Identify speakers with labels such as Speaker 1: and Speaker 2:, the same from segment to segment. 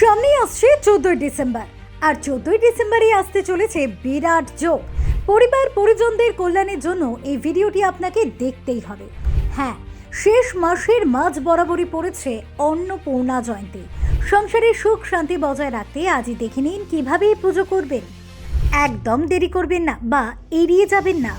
Speaker 1: সামনেই আসছে চোদ্দই ডিসেম্বর, আর চোদ্দই ডিসেম্বরই আসতে চলেছে বিরাট যোগ পরিবার, পরিজনদের কল্যাণের জন্য এই ভিডিওটি আপনাকে দেখতেই হবে। হ্যাঁ শেষ মাসের মাঝ বরাবরই পড়েছে অন্নপূর্ণা জয়ন্তী। সংসারে সুখ শান্তি বজায় রাখতে আজই দেখে নিন কীভাবে এই পুজো করবেন। একদম দেরি করবেন না বা এড়িয়ে যাবেন না।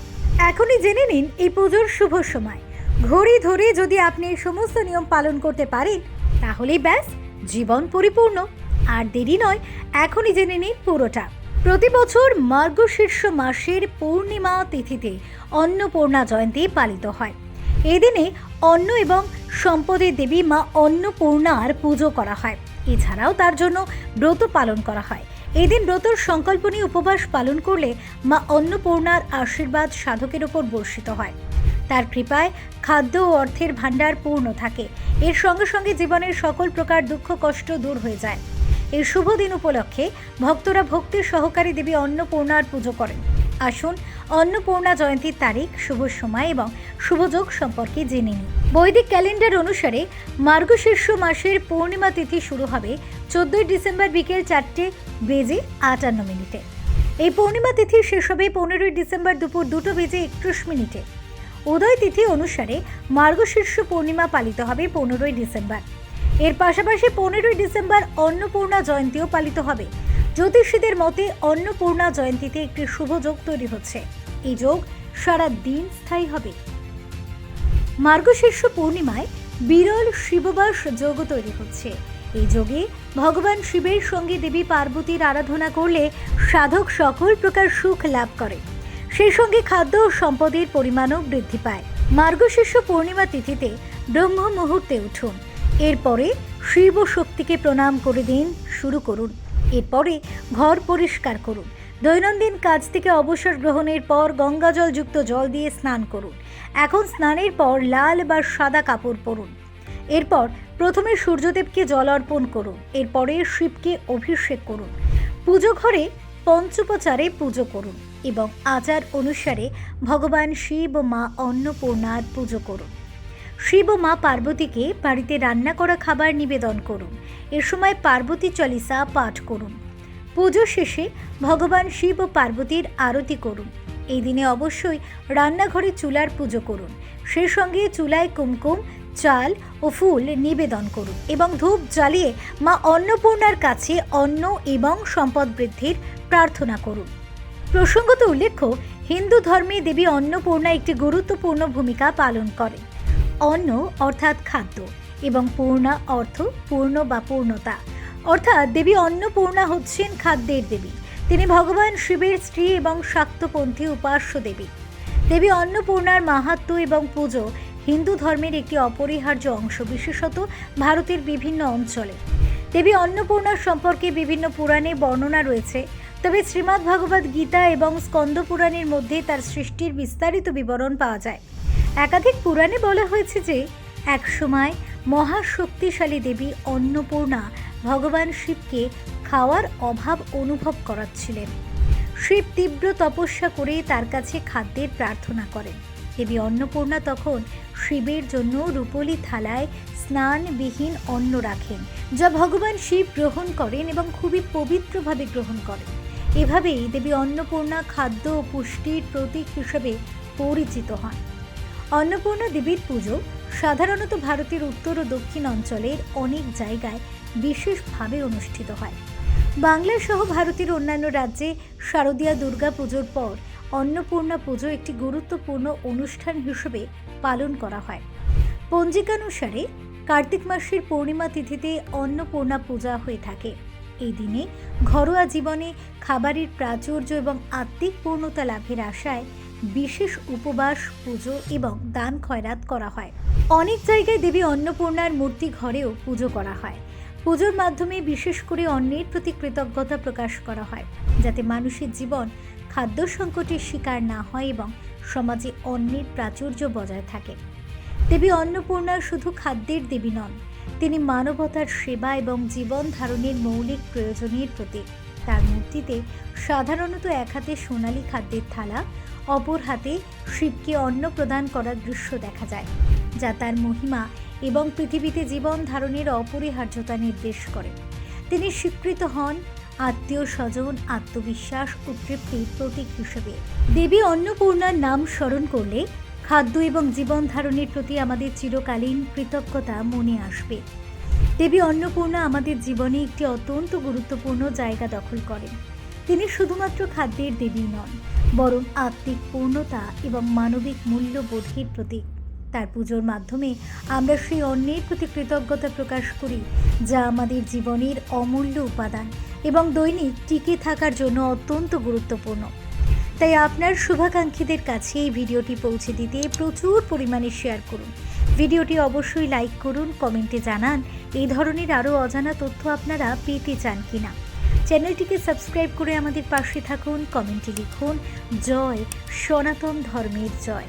Speaker 1: এখনই জেনে নিন এই পুজোর শুভ সময়। ঘড়ি ধরে যদি আপনি এই সমস্ত নিয়ম পালন করতে পারেন, তাহলেই ব্যাস। জীবন পরিপূর্ণ। আর দেরি নয়, এখনই জেনে নিন পুরোটা। প্রতি বছর মার্গশীর্ষ মাসের পূর্ণিমা তিথিতে অন্নপূর্ণা জয়ন্তী পালিত হয়। এদিনে অন্ন এবং সম্পদের দেবী মা অন্নপূর্ণার পুজো করা হয়। এছাড়াও তার জন্য ব্রত পালন করা হয়। এদিন ব্রতর সংকল্প নিয়ে উপবাস পালন করলে মা অন্নপূর্ণার আশীর্বাদ সাধকের ওপর বর্ষিত হয়। তার কৃপায় খাদ্য ও অর্থের ভাণ্ডার পূর্ণ থাকে। এর সঙ্গে সঙ্গে জীবনের সকল প্রকার দুঃখ, কষ্ট দূর হয়ে যায়। এই শুভ দিন উপলক্ষে ভক্তরা ভক্তির সহকারী দেবী অন্নপূর্ণার পুজো করেন। আসুন অন্নপূর্ণা জয়ন্তীর তারিখ, শুভ সময় এবং শুভযোগ সম্পর্কে জেনে নিই। বৈদিক ক্যালেন্ডার অনুসারে মার্গশীর্ষ মাসের পূর্ণিমা তিথি শুরু হবে চোদ্দই ডিসেম্বর বিকেল চারটে বেজে আটান্ন মিনিটে। এই পূর্ণিমা তিথি শেষ হবে পনেরোই ডিসেম্বর দুপুর দুটো বেজে একত্রিশ মিনিটে। উদয় তিথি অনুসারে মার্গশীর্ষ পূর্ণিমা পালিত হবে পনেরোই ডিসেম্বর। এর পাশাপাশি পনেরোই ডিসেম্বর অন্নপূর্ণা জয়ন্তীও পালিত হবে। জ্যোতিষীদের মতে অন্নপূর্ণা জয়ন্তীতে একটি শুভ যোগ তৈরি হচ্ছে। এই যোগ সারা দিন স্থায়ী হবে। মার্গশীর্ষ পূর্ণিমায় বিরল শিববাস যোগ তৈরি হচ্ছে। এই যোগে ভগবান শিবের সঙ্গে দেবী পার্বতীর আরাধনা করলে সাধক সকল প্রকার সুখ লাভ করে। সেই সঙ্গে খাদ্য ও সম্পদের পরিমাণও বৃদ্ধি পায়। মার্গশীর্ষ পূর্ণিমা তিথিতে ব্রহ্ম মুহূর্তে উঠুন। এরপরে শিব শক্তিকে প্রণাম করে দিন, শুরু করুন। এরপরে ঘর পরিষ্কার করুন। দৈনন্দিন কাজ থেকে অবসর গ্রহণের পর গঙ্গাজল যুক্ত জল দিয়ে স্নান করুন। এখন স্নানের পর লাল বা সাদা কাপড় পরুন। এরপর প্রথমে সূর্যদেবকে জল অর্পণ করুন। এরপরে শিবকে অভিষেক করুন। পুজো ঘরে পঞ্চোপচারে পুজো করুন। এবং আচার অনুসারে ভগবান শিব ও মা অন্নপূর্ণার পুজো করুন। শিব ও মা পার্বতীকে বাড়িতে রান্না করা খাবার নিবেদন করুন। এ সময় পার্বতী চলিসা পাঠ করুন। পুজো শেষে ভগবান শিব ও পার্বতীর আরতি করুন। এই দিনে অবশ্যই রান্নাঘরে চুলার পুজো করুন। সেই সঙ্গে চুলায় কুমকুম, চাল ও ফুল নিবেদন করুন এবং ধূপ জ্বালিয়ে মা অন্নপূর্ণার কাছে অন্ন এবং সম্পদ বৃদ্ধির প্রার্থনা করুন। প্রসঙ্গত উল্লেখ্য, হিন্দু ধর্মে দেবী অন্নপূর্ণা একটি গুরুত্বপূর্ণ ভূমিকা পালন করেন। অন্ন অর্থাৎ খাদ্য এবং পূর্ণা অর্থ পূর্ণ বা পূর্ণতা। অর্থাৎ দেবী অন্নপূর্ণা হচ্ছেন খাদ্যের দেবী। তিনি ভগবান শিবের স্ত্রী এবং শাক্তপন্থী উপাস্য দেবী। দেবী অন্নপূর্ণার মাহাত্ম্য এবং পুজো হিন্দু ধর্মের একটি অপরিহার্য অংশ, বিশেষত ভারতের বিভিন্ন অঞ্চলে। দেবী অন্নপূর্ণার সম্পর্কে বিভিন্ন পুরাণে বর্ণনা রয়েছে। তবে শ্রীমদ্ ভাগবত গীতা এবং স্কন্দ পুরাণের মধ্যে তার সৃষ্টির বিস্তারিত বিবরণ পাওয়া যায়। একাধিক পুরাণে বলা হয়েছে যে, এক একসময় মহাশক্তিশালী দেবী অন্নপূর্ণা ভগবান শিবকে খাওয়ার অভাব অনুভব করাচ্ছিলেন। শিব তীব্র তপস্যা করে তার কাছে খাদ্যের প্রার্থনা করেন। দেবী অন্নপূর্ণা তখন শিবের জন্য রূপলি থালায় স্নানবিহীন অন্ন রাখেন, যা ভগবান শিব গ্রহণ করেন এবং খুবই পবিত্রভাবে গ্রহণ করেন। এভাবেই দেবী অন্নপূর্ণা খাদ্য ও পুষ্টির প্রতীক হিসেবে পরিচিত হন। অন্নপূর্ণা দেবীর পুজো সাধারণত ভারতের উত্তর ও দক্ষিণ অঞ্চলের অনেক জায়গায় বিশেষভাবে অনুষ্ঠিত হয়। বাংলা সহ ভারতের অন্যান্য রাজ্যে শারদীয়া দুর্গা পুজোর পর অন্নপূর্ণা পুজো একটি গুরুত্বপূর্ণ অনুষ্ঠান হিসেবে পালন করা হয়। পঞ্জিকানুসারে কার্তিক মাসের পূর্ণিমা তিথিতে অন্নপূর্ণা পূজা হয়ে থাকে। এই দিনে ঘরোয়া জীবনে খাবারের প্রাচুর্য এবং আত্মিক পূর্ণতা লাভের আশায় বিশেষ উপবাস, পুজো এবং দান খয়রাত করা হয়। অনেক জায়গায় দেবী অন্নপূর্ণার মূর্তি ঘরেও পুজো করা হয়। পুজোর মাধ্যমে বিশেষ করে অন্যের প্রতি কৃতজ্ঞতা প্রকাশ করা হয়, যাতে মানুষের জীবন খাদ্য সংকটের শিকার না হয় এবং সমাজে অন্যের প্রাচুর্য বজায় থাকে। দেবী অন্নপূর্ণা শুধু খাদ্যের দেবী নন তিনি মানবতার সেবা এবং জীবন ধারণের মৌলিক প্রয়োজনের প্রতীক। তার মূর্তিতে সাধারণত এক হাতে সোনালী খাদ্যের থালা, অপর হাতে শিবকে অন্ন প্রদান করার দৃশ্য দেখা যায়, যা তার মহিমা এবং পৃথিবীতে জীবন ধারণের অপরিহার্যতা নির্দেশ করে। তিনি স্বীকৃত হন আত্মীয় স্বজন, আত্মবিশ্বাস ও তৃপ্তির প্রতীক হিসেবে। দেবী অন্নপূর্ণার নাম স্মরণ করলে খাদ্য এবং জীবন ধারণের প্রতি আমাদের চিরকালীন কৃতজ্ঞতা মনে আসবে। দেবী অন্নপূর্ণা আমাদের জীবনে একটি অত্যন্ত গুরুত্বপূর্ণ জায়গা দখল করেন। তিনি শুধুমাত্র খাদ্যের দেবী নন, বরং আত্মিক পূর্ণতা এবং মানবিক মূল্যবোধের প্রতীক। তার পুজোর মাধ্যমে আমরা সেই অন্যের প্রতি কৃতজ্ঞতা প্রকাশ করি, যা আমাদের জীবনের অমূল্য উপাদান এবং দৈনিক টিকে থাকার জন্য অত্যন্ত গুরুত্বপূর্ণ। তাই আপনার শুভাকাঙ্ক্ষীদের কাছে এই ভিডিওটি পৌঁছে দিতে প্রচুর পরিমাণে শেয়ার করুন। ভিডিওটি অবশ্যই লাইক করুন কমেন্টে জানান, এই ধরনের আরও অজানা তথ্য আপনারা পেতে চান কি না চ্যানেলটিকে সাবস্ক্রাইব করে আমাদের পাশে থাকুন কমেন্টে লিখুন, জয় সনাতন ধর্মের জয়।